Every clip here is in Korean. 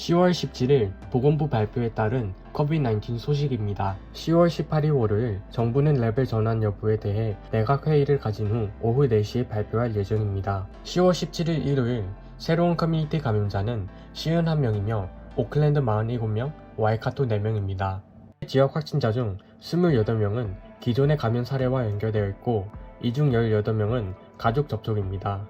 10월 17일 보건부 발표에 따른 COVID-19 소식입니다. 10월 18일 월요일 정부는 레벨 전환 여부에 대해 내각 회의를 가진 후 오후 4시에 발표할 예정입니다. 10월 17일 일요일 새로운 커뮤니티 감염자는 51명이며 오클랜드 47명, 와이카토 4명입니다. 지역 확진자 중 28명은 기존의 감염 사례와 연결되어 있고 이 중 18명은 가족 접촉입니다.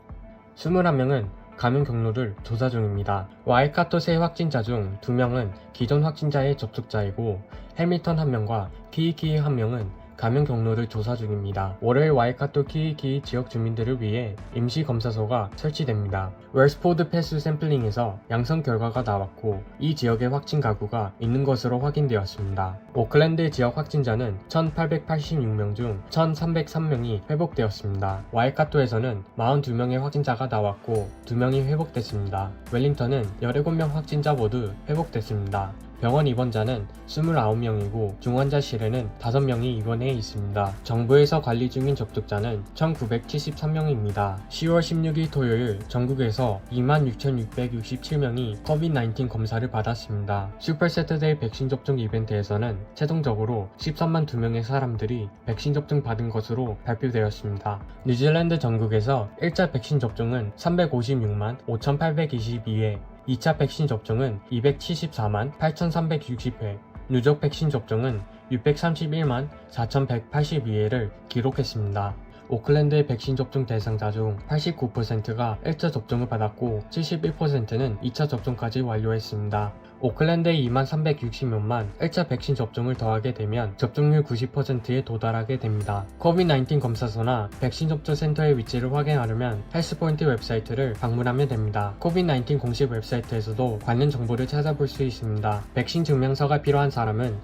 21명은 감염 경로를 조사 중입니다. 와이카토 새 확진자 중 2명은 기존 확진자의 접촉자이고 해밀턴 1명과 키이키이 1명은 감염 경로를 조사 중입니다. 월요일 와이카토 키이키이 지역 주민들을 위해 임시 검사소가 설치됩니다. 웰스포드 패스 샘플링에서 양성 결과가 나왔고 이 지역의 확진 가구가 있는 것으로 확인되었습니다. 오클랜드 지역 확진자는 1886명 중 1303명이 회복되었습니다. 와이카토에서는 42명의 확진자가 나왔고 2명이 회복됐습니다. 웰링턴은 17명 확진자 모두 회복됐습니다. 병원 입원자는 29명이고 중환자실에는 5명이 입원해 있습니다. 정부에서 관리 중인 접촉자는 1973명입니다. 10월 16일 토요일 전국에서 26,667명이 COVID-19 검사를 받았습니다. 슈퍼 세터데이 백신 접종 이벤트에서는 최종적으로 13만 2명의 사람들이 백신 접종 받은 것으로 발표되었습니다. 뉴질랜드 전국에서 1차 백신 접종은 356만 5,822회 2차 백신 접종은 274만 8,360회, 누적 백신 접종은 631만 4,182회를 기록했습니다. 오클랜드의 백신 접종 대상자 중 89%가 1차 접종을 받았고 71%는 2차 접종까지 완료했습니다. 오클랜드의 2만 360명만 1차 백신 접종을 더하게 되면 접종률 90%에 도달하게 됩니다. COVID-19 검사소나 백신 접종 센터의 위치를 확인하려면 헬스포인트 웹사이트를 방문하면 됩니다. COVID-19 공식 웹사이트에서도 관련 정보를 찾아볼 수 있습니다. 백신 증명서가 필요한 사람은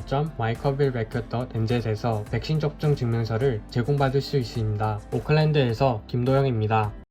www.mycovidrecord.nz에서 백신 접종 증명서를 제공받을 수 있습니다. 오클랜드에서 김도영입니다.